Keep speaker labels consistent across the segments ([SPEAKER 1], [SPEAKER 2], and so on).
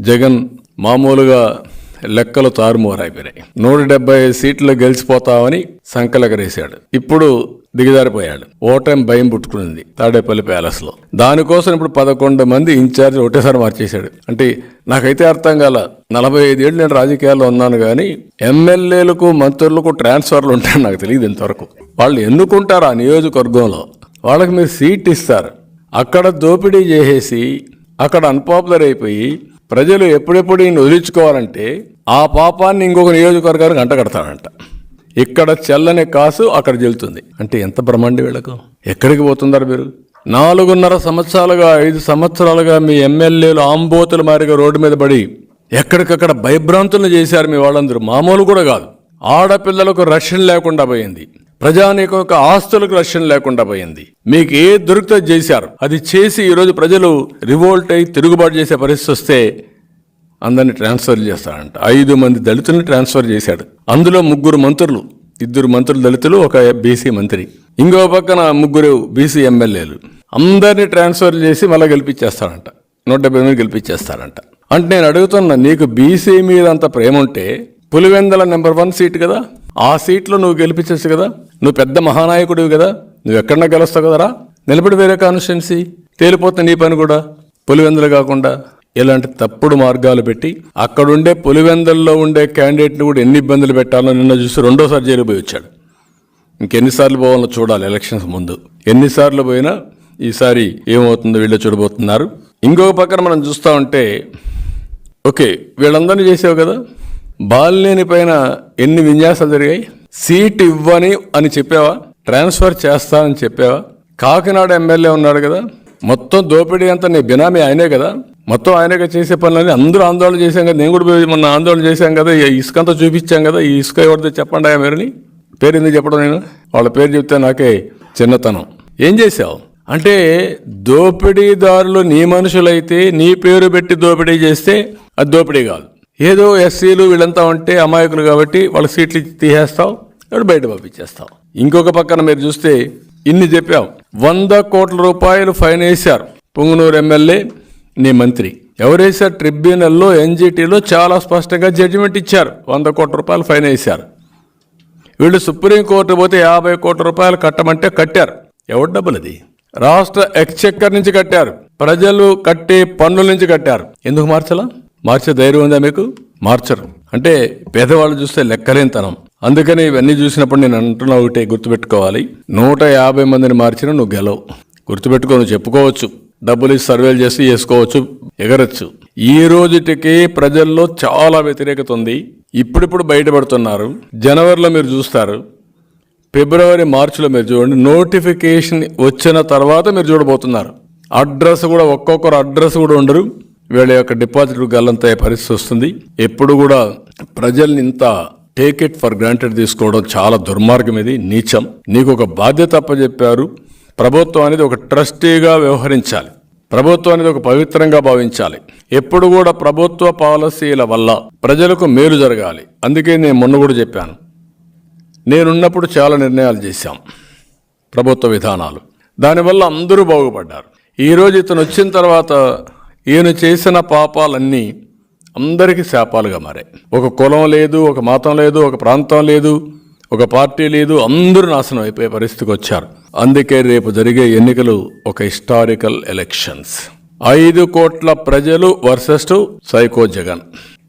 [SPEAKER 1] జగన్ మామూలుగా లెక్కలు తారుమూరైపోయినాయి. నూట డెబ్బై సీట్లు గెలిచిపోతామని సంకలకరేశాడు. ఇప్పుడు దిగజారిపోయాడు. ఓటమి భయం పుట్టుకునింది తాడేపల్లి ప్యాలెస్లో దానికోసం ఇప్పుడు పదకొండు మంది ఇన్ఛార్జ్ ఒకటేసారి మార్చేశాడు. అంటే నాకైతే అర్థం కాల నలభై ఐదేళ్ళు నేను రాజకీయాల్లో ఉన్నాను కానీ ఎమ్మెల్యేలకు మంత్రులకు ట్రాన్స్ఫర్లు ఉంటాయని నాకు తెలియదు ఇంతవరకు. వాళ్ళు ఎన్నుకుంటారు ఆ నియోజకవర్గంలో? వాళ్ళకి మీరు సీట్ ఇస్తారు. అక్కడ దోపిడీ చేసేసి అక్కడ అన్పాపులర్ అయిపోయి ప్రజలు ఎప్పుడెప్పుడు ఈయన వదిలించుకోవాలంటే ఆ పాపాన్ని ఇంకొక నియోజకవర్గానికి అంటగడతాడంట ఇక్కడ చల్లని కాసు అక్కడ చెల్లుతుంది అంటే ఎంత బ్రహ్మండి వీళ్ళకు? ఎక్కడికి పోతున్నారు మీరు? నాలుగున్నర సంవత్సరాలుగా ఐదు సంవత్సరాలుగా మీ ఎమ్మెల్యేలు ఆంబోతుల మారిగా రోడ్డు మీద పడి ఎక్కడికక్కడ భయభ్రాంతులను చేశారు మీ వాళ్ళందరూ. మామూలు కూడా కాదు. ఆడపిల్లలకు రక్షణ లేకుండా పోయింది. ప్రజానీకం యొక్క ఆస్తులకు రక్షణ లేకుండా పోయింది. మీకు ఏ దొరికితే చేశారు. అది చేసి ఈరోజు ప్రజలు రివోల్ట్ అయి తిరుగుబాటు చేసే పరిస్థితి వస్తే అందరిని ట్రాన్స్ఫర్ చేస్తాడంట ఐదు మంది దళితుల్ని ట్రాన్స్ఫర్ చేశాడు. అందులో ముగ్గురు మంత్రులు ఇద్దరు మంత్రులు దళితులు ఒక బీసీ మంత్రి. ఇంకో పక్కన ముగ్గురు బీసీ ఎమ్మెల్యేలు అందరినీ ట్రాన్స్ఫర్ చేసి మళ్ళీ గెలిపించేస్తాడంట నూట డెబ్బై మంది గెలిపించేస్తాడంట అంటే నేను అడుగుతున్నా నీకు బీసీ మీద అంత ప్రేమ ఉంటే పులివెందల నెంబర్ వన్ సీట్ కదా? ఆ సీట్లో నువ్వు గెలిపించచ్చు కదా. నువ్వు పెద్ద మహానాయకుడివి కదా. నువ్వు ఎక్కడన్నా గెలుస్తావు కదరా. నిలబడి వేరే కాన్స్టిట్యున్సీ. తేలిపోతుంది నీ పని కూడా పులివెందులు కాకుండా ఇలాంటి తప్పుడు మార్గాలు పెట్టి అక్కడుండే పులివెందుల్లో ఉండే క్యాండిడేట్ని కూడా ఎన్ని ఇబ్బందులు పెట్టాలో నిన్న చూసి రెండోసారి జైలు పోయి వచ్చాడు. ఇంకెన్నిసార్లు పోవాలో చూడాలి ఎలక్షన్స్ ముందు. ఎన్నిసార్లు పోయినా ఈసారి ఏమవుతుందో వీళ్ళు చూడబోతున్నారు. ఇంకొక పక్కన మనం చూస్తా ఉంటే ఓకే వీళ్ళందరినీ చేసావు కదా. బాలినేని పైన ఎన్ని విన్యాసాలు జరిగాయి? సీట్ ఇవ్వని అని చెప్పావా? ట్రాన్స్ఫర్ చేస్తానని చెప్పావా? కాకినాడ ఎమ్మెల్యే ఉన్నాడు కదా. మొత్తం దోపిడీ అంతా నీ బినామీ ఆయనే కదా. మొత్తం ఆయనగా చేసే పనులని అందరూ ఆందోళన చేశాం కదా. నేను కూడా మొన్న ఆందోళన చేశాం కదా. ఈ ఇసుక అంతా చూపించాం కదా. ఈ ఇసుక ఎవరిదో చెప్పండి ఆయన మీరుని. పేరు ఎందుకు చెప్పడం నేను? వాళ్ళ పేరు చెప్తే నాకే చిన్నతనం. ఏం చేశావు? అంటే దోపిడీదారులు నీ మనుషులైతే నీ పేరు పెట్టి దోపిడీ చేస్తే అది దోపిడీ కాదు. ఏదో ఎస్సీలు వీళ్ళంతా ఉంటే అమాయకులు కాబట్టి వాళ్ళ సీట్లు తీసేస్తావు ఇప్పుడు బయట పంపించేస్తావు ఇంకొక పక్కన మీరు చూస్తే ఇన్ని చెప్పావు వంద కోట్ల రూపాయలు ఫైన్ వేశారు పొంగునూరు ఎమ్మెల్యే నీ మంత్రి. ఎవరేసారు ట్రిబ్యునల్లో ఎన్జిటీలో చాలా స్పష్టంగా జడ్జిమెంట్ ఇచ్చారు. వంద కోట్ల రూపాయలు ఫైన్ వేశారు. వీళ్ళు సుప్రీంకోర్టు పోతే యాభై కోట్ల రూపాయలు కట్టమంటే కట్టారు. ఎవరి డబ్బులు అది రాష్ట్ర ఎక్స్చెక్కర్ నుంచి కట్టారు. ప్రజలు కట్టే పన్నుల నుంచి కట్టారు. ఎందుకు మార్చలా? మార్చే ధైర్యం ఉందా మీకు? మార్చరు. అంటే పేదవాళ్ళు చూస్తే లెక్కలేనితనం. అందుకని ఇవన్నీ చూసినప్పుడు నేను అంటున్నా ఒకటే గుర్తుపెట్టుకోవాలి. నూట యాభై మందిని మార్చిన నువ్వు గెలవు. గుర్తుపెట్టుకో నువ్వు చెప్పుకోవచ్చు. డబ్బులు ఇచ్చి సర్వేలు చేసి చేసుకోవచ్చు ఎగరచ్చు. ఈ రోజుటికి ప్రజల్లో చాలా వ్యతిరేకత ఉంది. ఇప్పుడిప్పుడు బయటపడుతున్నారు. జనవరిలో మీరు చూస్తారు. ఫిబ్రవరి మార్చిలో మీరు చూడండి. నోటిఫికేషన్ వచ్చిన తర్వాత మీరు చూడబోతున్నారు. అడ్రస్ కూడా ఒక్కొక్కరు అడ్రస్ కూడా ఉండరు. వీళ్ళ యొక్క డిపాజిట్ గల్లంత పరిస్థితి వస్తుంది. ఎప్పుడు కూడా ప్రజల్ని ఇంత టేక్ ఇట్ ఫర్ గ్రాంటెడ్ తీసుకోవడం చాలా దుర్మార్గం ఇది నీచం. నీకు ఒక బాధ్యత అప్పచెప్పారు ప్రభుత్వం అనేది ఒక ట్రస్టీగా వ్యవహరించాలి. ప్రభుత్వం అనేది ఒక పవిత్రంగా భావించాలి. ఎప్పుడు కూడా ప్రభుత్వ పాలసీల వల్ల ప్రజలకు మేలు జరగాలి. అందుకే నేను మొన్న కూడా చెప్పాను. నేనున్నప్పుడు చాలా నిర్ణయాలు చేశాం. ప్రభుత్వ విధానాలు. దానివల్ల అందరూ బాగుపడ్డారు. ఈరోజు ఇతను వచ్చిన తర్వాత ఈయన చేసిన పాపాలన్నీ అందరికీ శాపాలుగా మారాయి. ఒక కులం లేదు ఒక మతం లేదు ఒక ప్రాంతం లేదు ఒక పార్టీ లేదు అందరూ నాశనం అయిపోయే పరిస్థితికి వచ్చారు. అందుకే రేపు జరిగే ఎన్నికలు ఒక హిస్టారికల్ ఎలక్షన్స్. ఐదు కోట్ల ప్రజలు వర్సెస్ సైకో జగన్.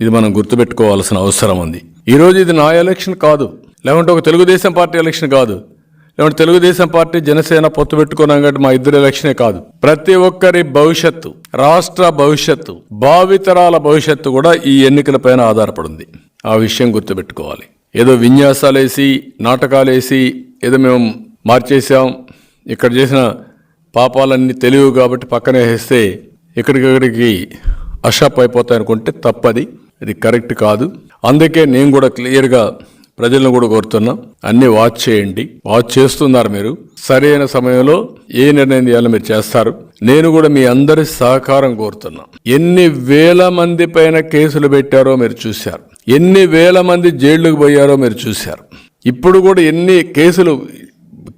[SPEAKER 1] ఇది మనం గుర్తుపెట్టుకోవాల్సిన అవసరం ఉంది. ఈరోజు ఇది నా ఎలక్షన్ కాదు. లేకుంటే ఒక తెలుగుదేశం పార్టీ ఎలక్షన్ కాదు. లేకుంటే తెలుగుదేశం పార్టీ జనసేన పొత్తు పెట్టుకున్నాం కాబట్టి మా ఇద్దరు ఎలక్షనే కాదు. ప్రతి ఒక్కరి భవిష్యత్తు రాష్ట్ర భవిష్యత్తు భావితరాల భవిష్యత్తు కూడా ఈ ఎన్నికల పైన ఆధారపడింది. ఆ విషయం గుర్తుపెట్టుకోవాలి. ఏదో విన్యాసాలేసి నాటకాలేసి ఏదో మేము మార్చేసాం ఇక్కడ చేసిన పాపాలన్నీ తెలివి కాబట్టి పక్కనే వేస్తే ఇక్కడికక్కడికి అషాప్ అయిపోతాయి అనుకుంటే తప్పది. ఇది కరెక్ట్ కాదు. అందుకే నేను కూడా క్లియర్గా ప్రజలను కూడా కోరుతున్నాం. అన్ని వాచ్ చేయండి. వాచ్ చేస్తున్నారు మీరు. సరైన సమయంలో ఏ నిర్ణయం చేయాలో మీరు చేస్తారు. నేను కూడా మీ అందరి సహకారం కోరుతున్నా. ఎన్ని వేల మంది పైన కేసులు పెట్టారో మీరు చూశారు. ఎన్ని వేల మంది జైళ్ళకు పోయారో మీరు చూశారు. ఇప్పుడు కూడా ఎన్ని కేసులు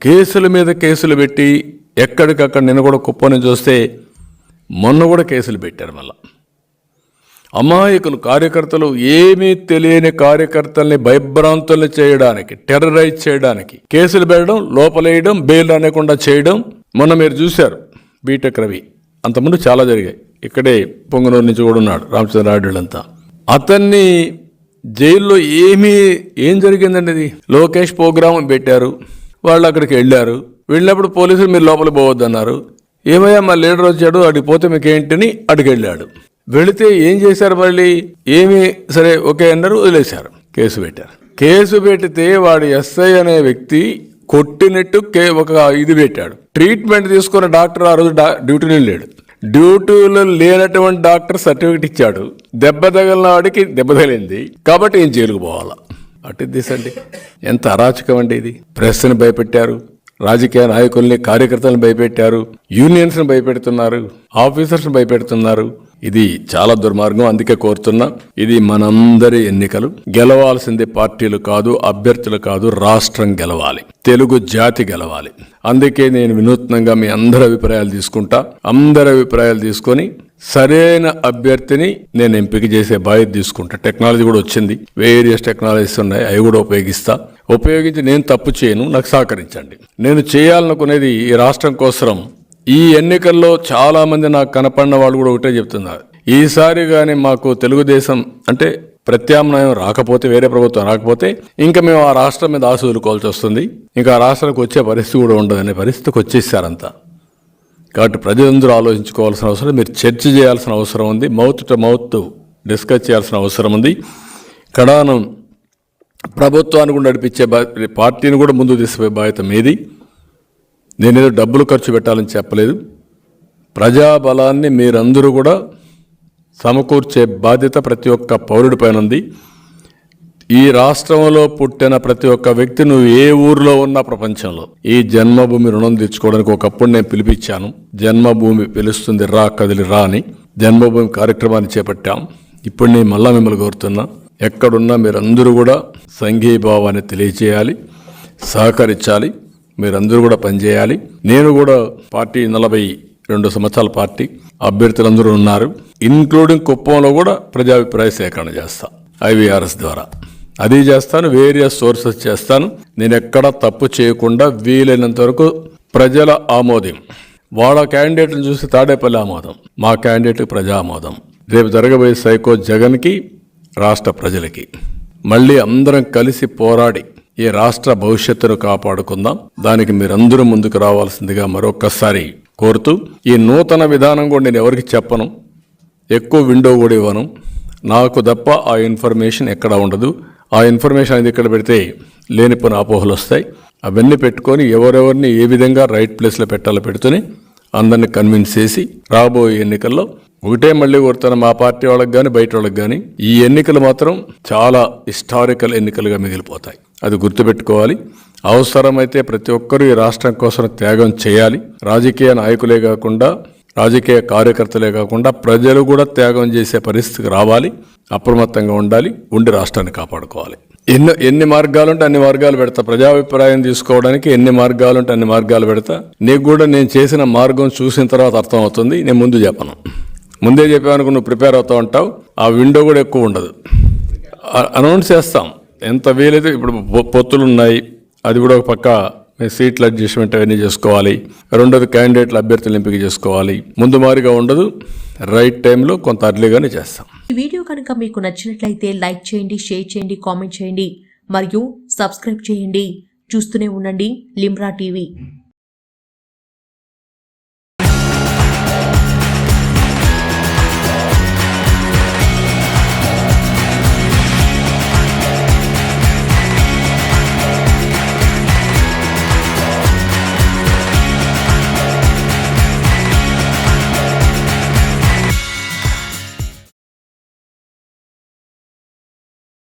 [SPEAKER 1] కేసుల మీద కేసులు పెట్టి ఎక్కడికక్కడ నిన్న కూడా కుప్పని చూస్తే మొన్న కూడా కేసులు పెట్టారు మళ్ళీ. అమాయకులు కార్యకర్తలు ఏమీ తెలియని కార్యకర్తల్ని భయభ్రాంతుల్ని చేయడానికి టెర్రరైజ్ చేయడానికి కేసులు పెట్టడం లోపలేయడం బెయిల్ అనేకుండా చేయడం. మొన్న మీరు చూశారు బీటెక్ రవి. అంతకుముందు చాలా జరిగాయి. ఇక్కడే పొంగనూరు నుంచి కూడా ఉన్నాడు రామచంద్రారెడ్డిలంతా అతన్ని జైల్లో ఏమీ ఏం జరిగిందండి ఇది లోకేష్ ప్రోగ్రామ్ పెట్టారు వాళ్ళు అక్కడికి వెళ్ళారు. వెళ్ళినప్పుడు పోలీసులు మీరు లోపలికి పోవద్దన్నారు. ఏమయ్యా మా లీడర్ వచ్చాడు అడిగిపోతే మీకేంటిని అడిగి వెళ్ళాడు వెళితే ఏం చేశారు మళ్ళీ? ఏమి? సరే ఓకే అన్నారు వదిలేశారు. కేసు పెట్టారు. కేసు పెడితే వాడు ఎస్ఐ అనే వ్యక్తి కొట్టినట్టు కే ఒక ఇది పెట్టాడు. ట్రీట్మెంట్ తీసుకున్న డాక్టర్ ఆ రోజు డ్యూటీలో లేడు. డ్యూటీలో లేనటువంటి డాక్టర్ సర్టిఫికెట్ ఇచ్చాడు. దెబ్బ తగిలిన వాడికి దెబ్బ తగిలింది. కాబట్టి ఏం జైలుకు పోవాలా? అటు తీసండి ఎంత అరాచకం అండి ఇది. ప్రెస్ని భయపెట్టారు. రాజకీయ నాయకుల్ని కార్యకర్తలను భయపెట్టారు. యూనియన్స్ని భయపెడుతున్నారు. ఆఫీసర్స్ని భయపెడుతున్నారు. ఇది చాలా దుర్మార్గం అందుకే కోరుతున్నా ఇది మనందరి ఎన్నికలు. గెలవాల్సింది పార్టీలు కాదు అభ్యర్థులు కాదు రాష్ట్రం గెలవాలి. తెలుగు జాతి గెలవాలి. అందుకే నేను వినూత్నంగా మీ అందరి అభిప్రాయాలు తీసుకుంటా. అందరి అభిప్రాయాలు తీసుకొని సరైన అభ్యర్థిని నేను ఎంపిక చేసే బాధ్యత తీసుకుంటా. టెక్నాలజీ కూడా వచ్చింది. వేరియస్ టెక్నాలజీస్ ఉన్నాయి అవి కూడా ఉపయోగిస్తా. ఉపయోగించి నేను తప్పు చేయను నాకు సహకరించండి. నేను చేయాలనుకునేది ఈ రాష్ట్రం కోసం ఈ ఎన్నికల్లో చాలామంది నాకు కనపడిన వాళ్ళు కూడా ఒకటే చెప్తున్నారు. ఈసారి కానీ మాకు తెలుగుదేశం అంటే ప్రత్యామ్నాయం రాకపోతే వేరే ప్రభుత్వం రాకపోతే ఇంకా మేము ఆ రాష్ట్రం మీద ఆశ వదులుకోవాల్సి వస్తుంది. ఇంకా ఆ రాష్ట్రానికి వచ్చే పరిస్థితి కూడా ఉండదనే పరిస్థితికి వచ్చేసారంతా. కాబట్టి ప్రజలందరూ ఆలోచించుకోవాల్సిన అవసరం మీరు చర్చ చేయాల్సిన అవసరం ఉంది. మౌత్ టు మౌత్ డిస్కస్ చేయాల్సిన అవసరం ఉంది. కడానం ప్రభుత్వాన్ని కూడా నడిపించే పార్టీని కూడా ముందు తీసుకుపోయే బాధ్యత మీది. నేనేదో డబ్బులు ఖర్చు పెట్టాలని చెప్పలేదు. ప్రజాబలాన్ని మీరందరూ కూడా సమకూర్చే బాధ్యత ప్రతి ఒక్క పౌరుడి పైన ఉంది. ఈ రాష్ట్రంలో పుట్టిన ప్రతి ఒక్క వ్యక్తి నువ్వు ఏ ఊరిలో ఉన్నా ప్రపంచంలో. ఈ జన్మభూమి రుణం తీర్చుకోవడానికి ఒకప్పుడు నేను పిలిపించాను. జన్మభూమి పిలుస్తుంది రా కదిలి రా అని. జన్మభూమి కార్యక్రమాన్ని చేపట్టాం. ఇప్పుడు నేను మళ్ళా మిమ్మల్ని కోరుతున్నా ఎక్కడున్నా మీరందరూ కూడా సంఘీభావాన్ని తెలియచేయాలి సహకరించాలి. మీరందరూ కూడా పనిచేయాలి. నేను కూడా పార్టీ నలభై రెండు సంవత్సరాల పార్టీ అభ్యర్థులందరూ ఉన్నారు. ఇన్క్లూడింగ్ కుప్పంలో కూడా ప్రజాభిప్రాయ సేకరణ చేస్తా ఐవీఆర్ఎస్ ద్వారా. అది చేస్తాను వేరియస్ సోర్సెస్ చేస్తాను. నేను ఎక్కడ తప్పు చేయకుండా వీలైనంత వరకు ప్రజల ఆమోదం వాళ్ళ క్యాండిడేట్లను చూసి తాడేపల్లి ఆమోదం మా క్యాండిడేట్ ప్రజా ఆమోదం. రేపు జరగబోయే సైకో జగన్కి రాష్ట్ర ప్రజలకి. మళ్ళీ అందరం కలిసి పోరాడి ఈ రాష్ట్ర భవిష్యత్తును కాపాడుకుందాం. దానికి మీరందరూ ముందుకు రావాల్సిందిగా మరొక్కసారి కోరుతూ ఈ నూతన విధానం కూడా నేను ఎవరికి చెప్పను. ఎక్కువ విండో కూడా ఇవ్వను. నాకు తప్ప ఆ ఇన్ఫర్మేషన్ ఎక్కడ ఉండదు. ఆ ఇన్ఫర్మేషన్ అనేది ఇక్కడ పెడితే లేనిపోయిన అపోహలు వస్తాయి. అవన్నీ పెట్టుకొని ఎవరెవరిని ఏ విధంగా రైట్ ప్లేస్లో పెట్టాలో పెడుతూనే అందరిని కన్విన్స్ చేసి రాబోయే ఎన్నికల్లో ఒకటే మళ్ళీ కోరుతాను మా పార్టీ వాళ్ళకి కానీ బయట వాళ్ళకి కానీ ఈ ఎన్నికలు మాత్రం చాలా హిస్టారికల్ ఎన్నికలుగా మిగిలిపోతాయి. అది గుర్తుపెట్టుకోవాలి. అవసరమైతే ప్రతి ఒక్కరూ ఈ రాష్ట్రం కోసం త్యాగం చేయాలి. రాజకీయ నాయకులే కాకుండా రాజకీయ కార్యకర్తలే కాకుండా ప్రజలు కూడా త్యాగం చేసే పరిస్థితికి రావాలి. అప్రమత్తంగా ఉండాలి. ఉండి రాష్ట్రాన్ని కాపాడుకోవాలి. ఎన్ని ఎన్ని మార్గాలు ఉంటే అన్ని మార్గాలు పెడతా. ప్రజాభిప్రాయం తీసుకోవడానికి ఎన్ని మార్గాలు ఉంటే అన్ని మార్గాలు పెడతా. నీకు కూడా నేను చేసిన మార్గం చూసిన తర్వాత అర్థమవుతుంది. నేను ముందు చెప్పను. ముందే చెప్పానుకో నువ్వు ప్రిపేర్ అవుతూ ఉంటావు. ఆ విండో కూడా ఎక్కువ ఉండదు. అనౌన్స్ చేస్తాం. ఎంత వీలైతే ఇప్పుడు పొత్తులు ఉన్నాయి అది కూడా ఒక పక్క సీట్ల అడ్జస్ట్మెంట్ అవన్నీ చేసుకోవాలి. రెండోది క్యాండిడేట్ల అభ్యర్థులు ఎంపిక చేసుకోవాలి. ముందు మారిగా ఉండదు రైట్ టైంలో కొంత అర్లీగానే చేస్తాం.
[SPEAKER 2] ఈ వీడియో కనుక మీకు నచ్చినట్లయితే లైక్ చేయండి షేర్ చేయండి కామెంట్ చేయండి మరియు సబ్స్క్రైబ్ చేయండి. చూస్తూనే ఉండండి లిమ్రా టీవీ.